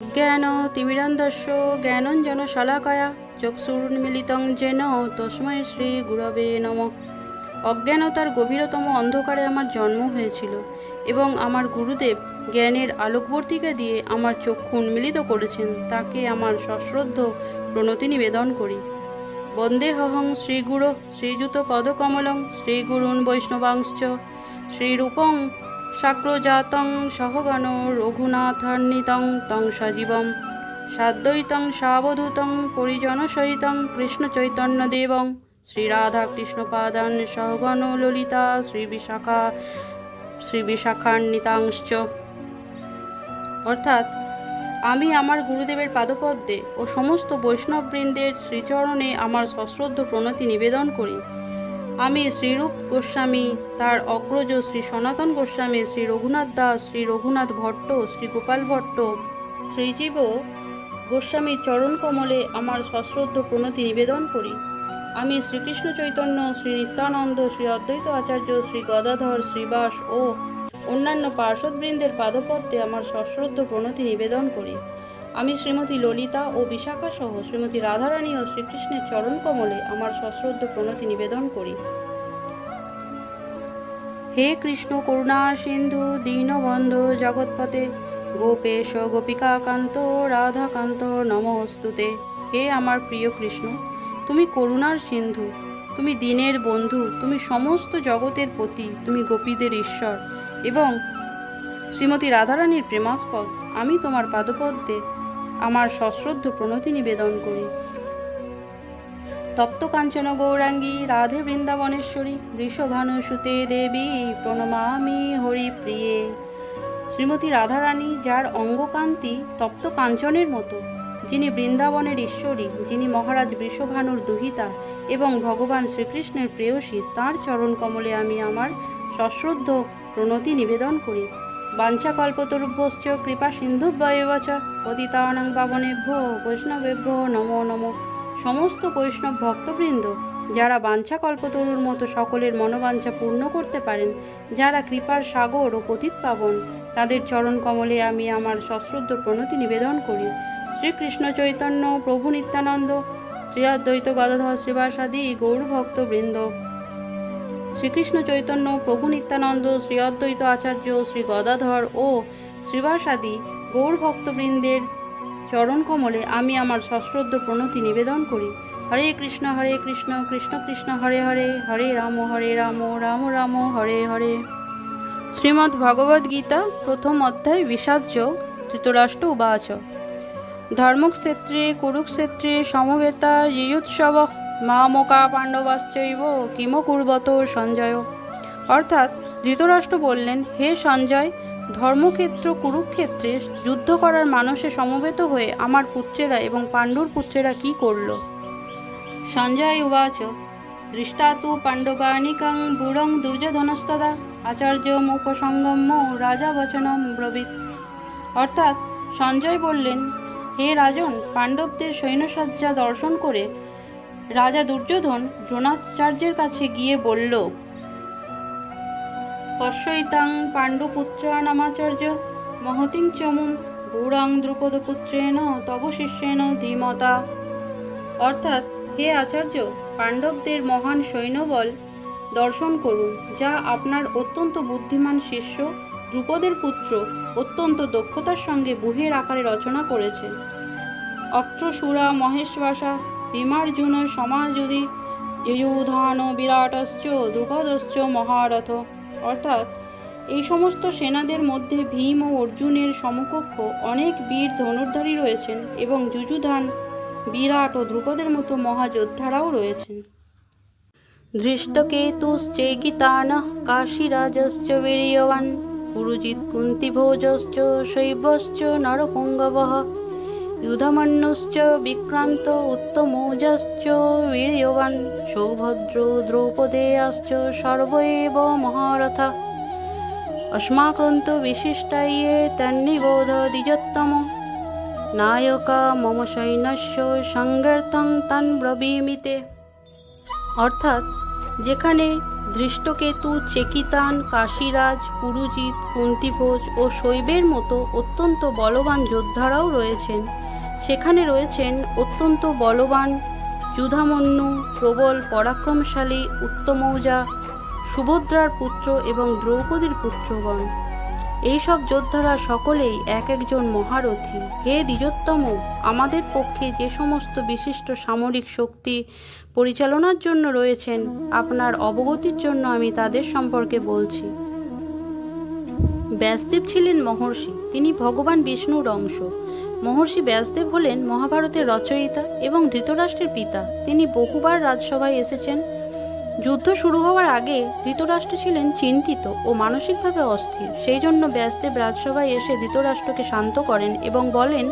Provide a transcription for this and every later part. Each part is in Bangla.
জ্ঞান তিমিরান্ধস্য জ্ঞানঞ্জন শলাকয়া চক্ষুর্মিলিতং যেন তস্মৈ শ্রী গুরবে নম। অজ্ঞানতার গভীরতম অন্ধকারে আমার জন্ম হয়েছিল এবং আমার গুরুদেব জ্ঞানের আলোকবর্তিকা দিয়ে আমার চক্ষু উন্মিলিত করেছেন, তাকে আমার সশ্রদ্ধ প্রণতি নিবেদন করি। বন্দেহং শ্রীগুরো শ্রীযুত পদকমলং শ্রীগুরুন বৈষ্ণবাংশ্চ, শ্রীরূপং শাক্রজাতং সহগণ রঘুনাথান্বিতং তং সজীবম, সাদ্বৈতং সাবধূতং পরিজনসহিতং কৃষ্ণচৈতন্যদেবং, শ্রীরাধাকৃষ্ণপাদান সহগণ ললিতা, শ্রীবিশাখা, শ্রীবিশাখান্বিতাংশ্চ। অর্থাৎ, আমি আমার গুরুদেবের পাদপদ্মে ও সমস্ত বৈষ্ণববৃন্দের শ্রীচরণে আমার সশ্রদ্ধ প্রণতি নিবেদন করি। আমি শ্রীরূপ গোস্বামী, তার অগ্রজ শ্রী সনাতন গোস্বামী, শ্রী রঘুনাথ দাস, শ্রী রঘুনাথ ভট্ট, শ্রী গোপাল ভট্ট। শ্রীজীব গোস্বামীর চরণ কমলে আমার সশ্রদ্ধ প্রণতি নিবেদন করি। আমি শ্রীকৃষ্ণ চৈতন্য, শ্রী নিত্যানন্দ, শ্রী অদ্বৈত আচার্য, শ্রী গদাধর শ্রীবাস ও অন্যান্য পার্শ্বদবৃন্দের পাদপদ্মে আমার সশ্রদ্ধ প্রণতি নিবেদন করি। শ্রীমতী ললিতা ও বিশাখা সহ শ্রীমতী রাধারানী ও শ্রীকৃষ্ণের চরণ কমলে আমার সশ্রদ্ধ প্রণতি নিবেদন করি। হে কৃষ্ণ করুণা সিন্ধু, দীনবন্ধু জগৎপতে গোপেশ, গোপিকাকান্ত, রাধাকান্ত, নমস্তুতে। হে আমার প্রিয় কৃষ্ণ, তুমি করুণার সিন্ধু, তুমি দিনের বন্ধু, তুমি সমস্ত জগতের পতি, তুমি গোপীদের ঈশ্বর এবং শ্রীমতী রাধারানীর প্রেমাস্পদ, আমি তোমার পাদপদ্মে আমার সশ্রদ্ধ প্রণতি নিবেদন করি। তপ্ত কাঞ্চন গৌরাঙ্গী, রাধে বৃন্দাবনেশ্বরী বৃষভানুসুতে দেবী, প্রণমামি হরি প্রিয়ে শ্রীমতী রাধারানী, যার অঙ্গকান্তি তপ্ত কাঞ্চনের মতো, যিনি বৃন্দাবনের ঈশ্বরী, যিনি মহারাজ বৃষভানুর দুহিতা এবং ভগবান শ্রীকৃষ্ণের প্রেয়সী, তাঁর চরণ কমলে আমি আমার সশ্রদ্ধ প্রণতি নিবেদন করি। বাঞ্ছাকল্পতরুভ্যশ্চ কৃপা সিন্ধুভ্যেব চ পতিতানাং পাবনেভ্য বৈষ্ণবেভ্য নমো নমো। সমস্ত বৈষ্ণব ভক্তবৃন্দ, যারা বাঞ্ছাকল্পতরুর মতো সকলের মনোবাঞ্ছা পূর্ণ করতে পারেন, যারা কৃপার সাগর ও পতিত পাবন, তাদের চরণ কমলে আমি আমার সশ্রদ্ধ প্রণতি নিবেদন করি। শ্রীকৃষ্ণ চৈতন্য, প্রভু নিত্যানন্দ, শ্রী অদ্বৈত গদাধর শ্রীবাসাদি গৌরভক্তবৃন্দ। শ্রীকৃষ্ণ চৈতন্য, প্রভু নিত্যানন্দ, শ্রী অদ্বৈত আচার্য, শ্রী গদাধর ও শ্রীবাসাদি গৌর ভক্তবৃন্দের চরণ কমলে আমি আমার সশ্রদ্ধ প্রণতি নিবেদন করি। হরে কৃষ্ণ হরে কৃষ্ণ কৃষ্ণ কৃষ্ণ, হরে হরে হরে রাম হরে রাম রাম রাম, হরে হরে। শ্রীমদ্ ভগবদ্ গীতা প্রথম অধ্যায়, বিষাদ যোগ, ধৃতরাষ্ট্র উবাচ। ধর্মক্ষেত্রে, কুরুক্ষেত্রে, সমবেতা যুৎসব মামকা পাণ্ডবাশ্চৈব, কিম কুর্বত, সঞ্জয়। অর্থাৎ ধৃতরাষ্ট্র বললেন, হে সঞ্জয়, ধর্মক্ষেত্র কুরুক্ষেত্রে যুদ্ধ করার মানুষে সমবেত হয়ে আমার পুত্রেরা এবং পাণ্ডুর পুত্রেরা কি করল? সঞ্জয় উবাচ দৃষ্টা তু পাণ্ডবানিকং বুড়ং দুর্যোধনস্তদা আচার্য মুখসঙ্গম্য রাজা বচনম ব্রবীত। অর্থাৎ সঞ্জয় বললেন, হে রাজন, পাণ্ডবদের সৈন্যসজ্জা দর্শন করে রাজা দুর্যোধন দ্রোণাচার্যের কাছে গিয়ে বলল পশ্যৈতাং পাণ্ডুপুত্রানামাচার্য মহতিং চমুম গৌরাং দ্রুপদপুত্রেণ তব শিষ্যেন ধীমতা। অর্থাৎ হে আচার্য, পাণ্ডবদের মহান সৈন্যবল দর্শন করুন, যা আপনার অত্যন্ত বুদ্ধিমান শিষ্য দ্রুপদের পুত্র অত্যন্ত দক্ষতার সঙ্গে বুহের আকারে রচনা করেছে অক্রসুরা মহেশবাসা ভীমার্জুন সমাযুধি যুধান বিরাটশ্চ দ্রুপদশ্চ মহারথ। অর্থাৎ এই সমস্ত সেনাদের মধ্যে ভীম ও অর্জুনের সমকক্ষ অনেক বীর ধনুর্ধারী রয়েছেন এবং যুযুধান, বিরাট ও দ্রুপদের মতো মহাযোদ্ধারাও রয়েছেন। ধৃষ্টকেতুশ্চৈকিতান কাশীরাজশ্চ বীর্যবান, পুরুজিৎ কুন্তিভোজশ্চ শৈবশ্চ নরপুঙ্গবः ইউধমন্যুশ্চ বিক্রান্ত উত্তমৌজশ্চ বীর্যবান সৌভদ্র দ্রৌপদেয়াশ্চ সর্বৈব মহারথ অস্মাকন্তু বিশিষ্টাইয়ে তন্নিবোধ দ্বিজোত্তম নায়কা মম সৈন্যস্য সংগর্তং তন ব্রবীমিতে অর্থাৎ যেখানে ধৃষ্টকেতু চেকিতান কাশীরাজ পুরুজিৎ কুন্তিভোজ ও শৈবের মতো অত্যন্ত বলবান যোদ্ধারাও রয়েছেন সেখানে রয়েছেন অত্যন্ত বলবান, যুধামন্যু, প্রবল, পরাক্রমশালী উত্তমৌজা, সুভদ্রার পুত্র এবং দ্রৌপদীর পুত্রগণ। এইসব যোদ্ধারা সকলেই এক একজন মহারথী। হে দ্বিজোত্তম, আমাদের পক্ষে যে সমস্ত বিশিষ্ট সামরিক শক্তি পরিচালনার জন্য রয়েছেন, আপনার অবগতির জন্য আমি তাদের সম্পর্কে বলছি। ব্যাসদেব ছিলেন মহর্ষি, তিনি ভগবান বিষ্ণুর অংশ। মহর্ষি ব্যাসদেব হলেন মহাভারতের রচয়িতা এবং ধৃতরাষ্ট্রের পিতা। তিনি বহুবার রাজসভায় এসেছেন। যুদ্ধ শুরু হওয়ার আগে ধৃতরাষ্ট্র ছিলেন চিন্তিত ও মানসিকভাবে অস্থির। সেই জন্য ব্যাসদেব রাজসভায় এসে ধৃতরাষ্ট্রকে শান্ত করেন এবং বলেন,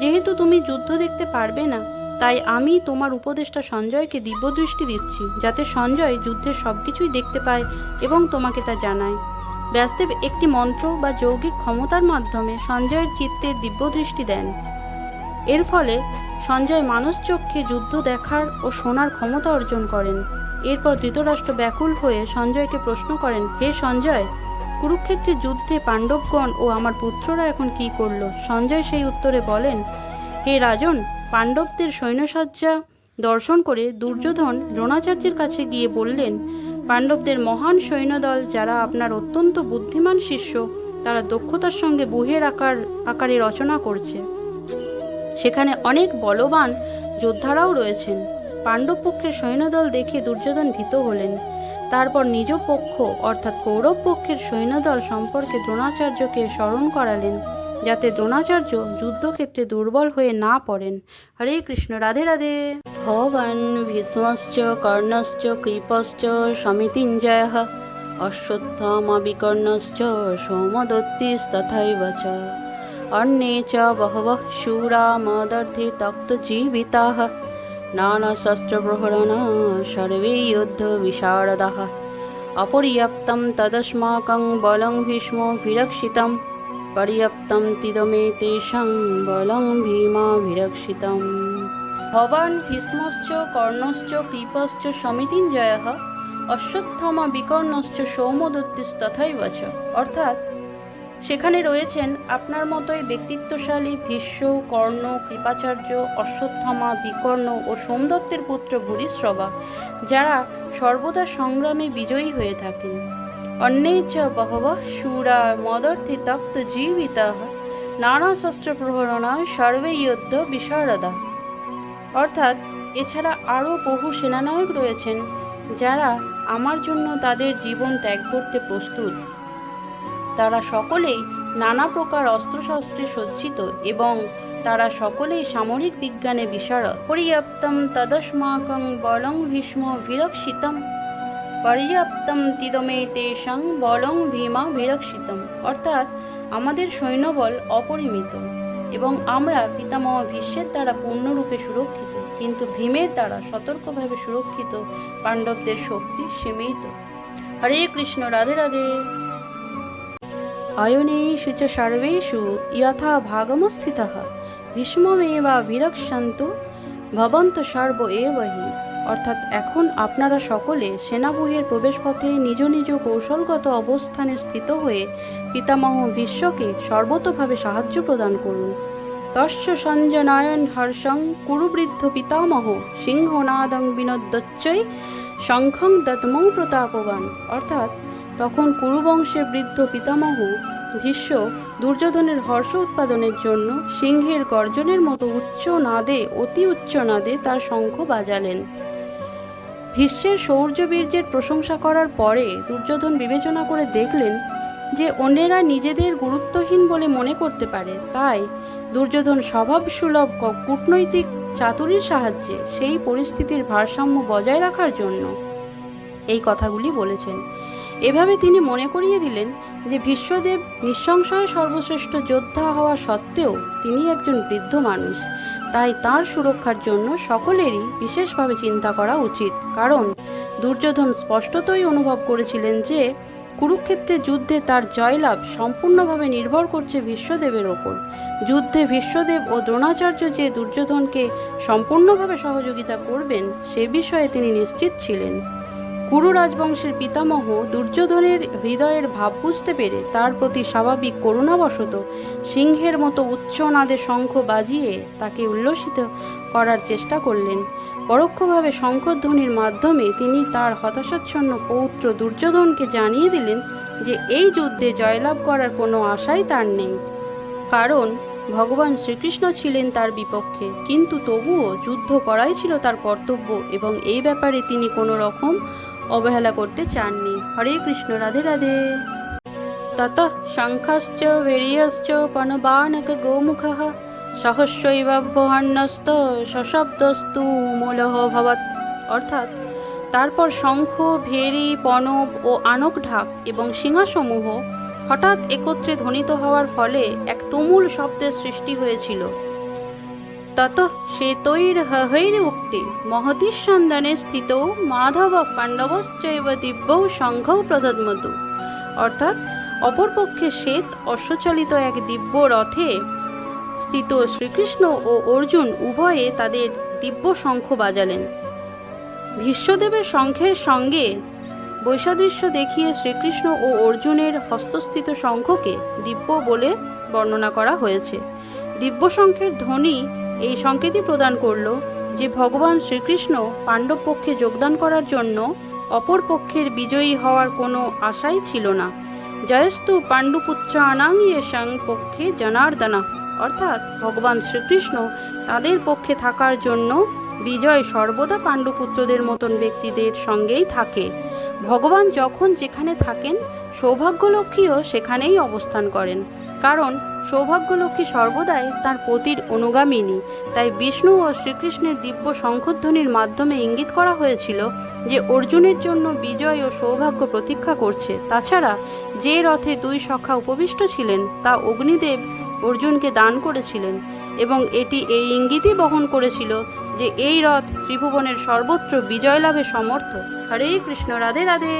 যেহেতু তুমি যুদ্ধ দেখতে পারবে না, তাই আমি তোমার উপদেষ্টা সঞ্জয়কে দিব্যদৃষ্টি দিচ্ছি, যাতে সঞ্জয় যুদ্ধের সব কিছুই দেখতে পায় এবং তোমাকে তা জানায়। ব্যাসদেব একটি মন্ত্র বা যৌগিক ক্ষমতার মাধ্যমে সঞ্জয়ের চিত্তের দিব্যদৃষ্টি দেন। এর ফলে সঞ্জয় মানস চক্ষে যুদ্ধ দেখার ও শোনার ক্ষমতা অর্জন করেন। এরপর ধৃতরাষ্ট্র ব্যাকুল হয়ে সঞ্জয়কে প্রশ্ন করেন, হে সঞ্জয় কুরুক্ষেত্রের যুদ্ধে পাণ্ডবগণ ও আমার পুত্ররা এখন কি করল? সঞ্জয় সেই উত্তরে বলেন, হে রাজন, পাণ্ডবদের সৈন্যসজ্জা দর্শন করে দুর্যোধন দ্রোণাচার্যের কাছে গিয়ে বললেন পাণ্ডবদের মহান সৈন্যদল যারা আপনার অত্যন্ত বুদ্ধিমান শিষ্য, তারা দক্ষতার সঙ্গে বুহের আকার, আকারে রচনা করছে। সেখানে অনেক বলবান যোদ্ধারাও রয়েছেন। পাণ্ডব পক্ষের সৈন্যদল দেখে দুর্যোধন ভীত হলেন। তারপর নিজ পক্ষ, অর্থাৎ কৌরব পক্ষের সৈন্যদল সম্পর্কে দ্রোণাচার্যকে স্মরণ করালেন, যাতে দ্রোণাচার্য যুদ্ধক্ষেত্রে দুর্বল হয়ে না পড়েন। হরে কৃষ্ণ, রাধে রাধে। ভবান ভীষ্মশ্চ কর্ণশ্চ কৃপশ্চ সমিতিঞ্জয় অশ্বত্থামা বিকর্ণশ্চ সোমদত্তিস্তথৈব চ अन्ये च बहवः शूरा मदर्थे तप्तजीविताः नानाशस्त्रप्रहरण सर्वे युद्धविशारदाः अपर्याप्तं तदस्माकं बलं भीष्मोभिरक्षितं पर्याप्तं तिदमे तेषां बलं भीमाभिरक्षितम् ভবান ভীষ্মশ্চ, কর্ণশ্চ, কৃপশ্চ, সমিতিঞ্জয় অশ্বত্থমা বিকর্ণশ্চ সৌমদত্তিস্তথাই বচ অর্থাৎ সেখানে রয়েছেন আপনার মতোই ব্যক্তিত্বশালী ভীষ্ম, কর্ণ, কৃপাচার্য, অশ্বত্থমা, বিকর্ণ ও সোমদত্তের পুত্র ভূরিশ্রবা, যারা সর্বদা সংগ্রামে বিজয়ী হয়ে থাকেন। অন্যেচ বহব সুরা মদর্থে তপ্ত জীবিতা। নানা শস্ত্র প্রহরণা সর্বেই অধ্য বিশারদা। অর্থাৎ এছাড়া আরও বহু সেনানায়ক রয়েছেন যারা আমার জন্য তাদের জীবন ত্যাগ করতে প্রস্তুত। তারা সকলেই নানা প্রকার অস্ত্রশস্ত্রে সজ্জিত এবং তারা সকলেই সামরিক বিজ্ঞানে বিশারদ। পর্যাপ্তম তদস্মাকং বলং ভীষ্ম বিরক্ষিতম। পর্যাপ্তম তিদমে তেষাং বলং ভীমা বিরক্ষিতম। অর্থাৎ আমাদের সৈন্যবল অপরিমিত। এবং আমরা পিতামহ ভীষ্মের দ্বারা পূর্ণরূপে সুরক্ষিত, কিন্তু ভীমের দ্বারা সতর্কভাবে সুরক্ষিত পাণ্ডবদের শক্তি সীমিত। হরে কৃষ্ণ, রাধে রাধে। আয়নেষু চ সর্বেষু ইয়থা ভাগমস্থিত। ভীষ্মমেবা বিরক্ষান্ত, ভবন্ত সর্ব এবহি। অর্থাৎ এখন আপনারা সকলে সেনাবহির প্রবেশপথে নিজ নিজ কৌশলগত অবস্থানে স্থিত হয়ে পিতামহ ভীষ্মকে সর্বতভাবে সাহায্য প্রদান করুন। তস্য সঞ্জনায়ন হর্ষং কুরুবৃদ্ধ পিতামহ সিংহনাদং বিনোদ্যচ্চৈ শঙ্খং দত্মৌ প্রতাপবান। অর্থাৎ তখন কুরুবংশের বৃদ্ধ পিতামহ ভীষ্ম দুর্যোধনের হর্ষ উৎপাদনের জন্য সিংহের গর্জনের মতো উচ্চ নাদে, অতি উচ্চ নাদে তার শঙ্খ বাজালেন। ভীষ্মের শৌর্যবীর্যের প্রশংসা করার পরে দুর্যোধন বিবেচনা করে দেখলেন যে অন্যেরা নিজেদের গুরুত্বহীন বলে মনে করতে পারে, তাই দুর্যোধন স্বভাবসুলভ ক- কূটনৈতিক চাতুরির সাহায্যে সেই পরিস্থিতির ভারসাম্য বজায় রাখার জন্য এই কথাগুলি বলেছেন। এভাবে তিনি মনে করিয়ে দিলেন যে ভীষ্মদেব নিঃসংশয়ে সর্বশ্রেষ্ঠ যোদ্ধা হওয়া সত্ত্বেও তিনি একজন বৃদ্ধ মানুষ। তাই তার সুরক্ষার জন্য সকলেরই বিশেষভাবে চিন্তা করা উচিত। কারণ দুর্যোধন স্পষ্টতই অনুভব করেছিলেন যে কুরুক্ষেত্রের যুদ্ধে তার জয়লাভ সম্পূর্ণভাবে নির্ভর করছে ভীষ্মদেবের ওপর। যুদ্ধে ভীষ্মদেব ও দ্রোণাচার্য যে দুর্যোধনকে সম্পূর্ণভাবে সহযোগিতা করবেন, সে বিষয়ে তিনি নিশ্চিত ছিলেন। কুরু রাজবংশের পিতামহ দুর্যোধনের হৃদয়ের ভাব বুঝতে পেরে তার প্রতি স্বাভাবিক করুণাবশত সিংহের মতো উচ্চনাদে শঙ্খ বাজিয়ে তাকে উল্লসিত করার চেষ্টা করলেন। পরোক্ষভাবে শঙ্খধ্বনির মাধ্যমে তিনি তার হতাশাচ্ছন্ন পৌত্র দুর্যোধনকে জানিয়ে দিলেন যে এই যুদ্ধে জয়লাভ করার কোনো আশাই তার নেই। কারণ ভগবান শ্রীকৃষ্ণ ছিলেন তার বিপক্ষে, কিন্তু তবুও যুদ্ধ করাই ছিল তার কর্তব্য এবং এই ব্যাপারে তিনি কোনো রকম অবহেলা করতে চাননি। হরে কৃষ্ণ, রাধে রাধে। তত শঙ্খশ্চ বীর্যশ্চ পনবানক গোমুখः। সহস্রৈবাভ্যহান্যস্ত সশব্দস্তু মূলহ ভবৎ। অর্থাৎ তারপর শঙ্খ, ভেরি পনব ও আনক ঢাক এবং সিংহাসমূহ হঠাৎ একত্রে ধ্বনিত হওয়ার ফলে এক তুমুল শব্দের সৃষ্টি হয়েছিল। তত শ্বেতৈর হৈর উক্তি। মহতিসন্দনে স্থিত মাধব পাণ্ডবশ্চৈব দিব্যৌ সংঘ প্রদদ্মতু। অর্থাৎ অপরপক্ষে শ্বেত অশ্বচালিত এক দিব্য রথে স্থিত শ্রীকৃষ্ণ ও অর্জুন উভয়ে তাদের দিব্য শঙ্খ বাজালেন। ভীষ্মদেবের শঙ্খের সঙ্গে বৈসাদৃশ্য দেখিয়ে শ্রীকৃষ্ণ ও অর্জুনের হস্তস্থিত শঙ্খকে দিব্য বলে বর্ণনা করা হয়েছে। দিব্য শঙ্খের ধ্বনি এই সংকেতই প্রদান করল যে ভগবান শ্রীকৃষ্ণ পাণ্ডব পক্ষে যোগদান করার জন্য অপর পক্ষের বিজয়ী হওয়ার কোনো আশাই ছিল না। জয়স্তু পাণ্ডুপুত্রানাং ইয়েষাং পক্ষে জনার্দনা। অর্থাৎ ভগবান শ্রীকৃষ্ণ তাদের পক্ষে থাকার জন্য বিজয় সর্বদা পাণ্ডুপুত্রদের মতন ব্যক্তিদের সঙ্গেই থাকে। ভগবান যখন যেখানে থাকেন, সৌভাগ্যলক্ষ্মীও সেখানেই অবস্থান করেন। কারণ সৌভাগ্যলক্ষ্মী সর্বদাই তার পতির অনুগামিনী। তাই বিষ্ণু ও শ্রীকৃষ্ণের দিব্য শঙ্খধ্বনির মাধ্যমে ইঙ্গিত করা হয়েছিল যে অর্জুনের জন্য বিজয় ও সৌভাগ্য প্রতীক্ষা করছে। তাছাড়া যে রথে দুই সখা উপবিষ্ট ছিলেন, তা অগ্নিদেব অর্জুনকে দান করেছিলেন এবং এটি এই ইঙ্গিতই বহন করেছিল যে এই রথ ত্রিভুবনের সর্বত্র বিজয় লাভে সমর্থ। হরে কৃষ্ণ, রাধে রাধে।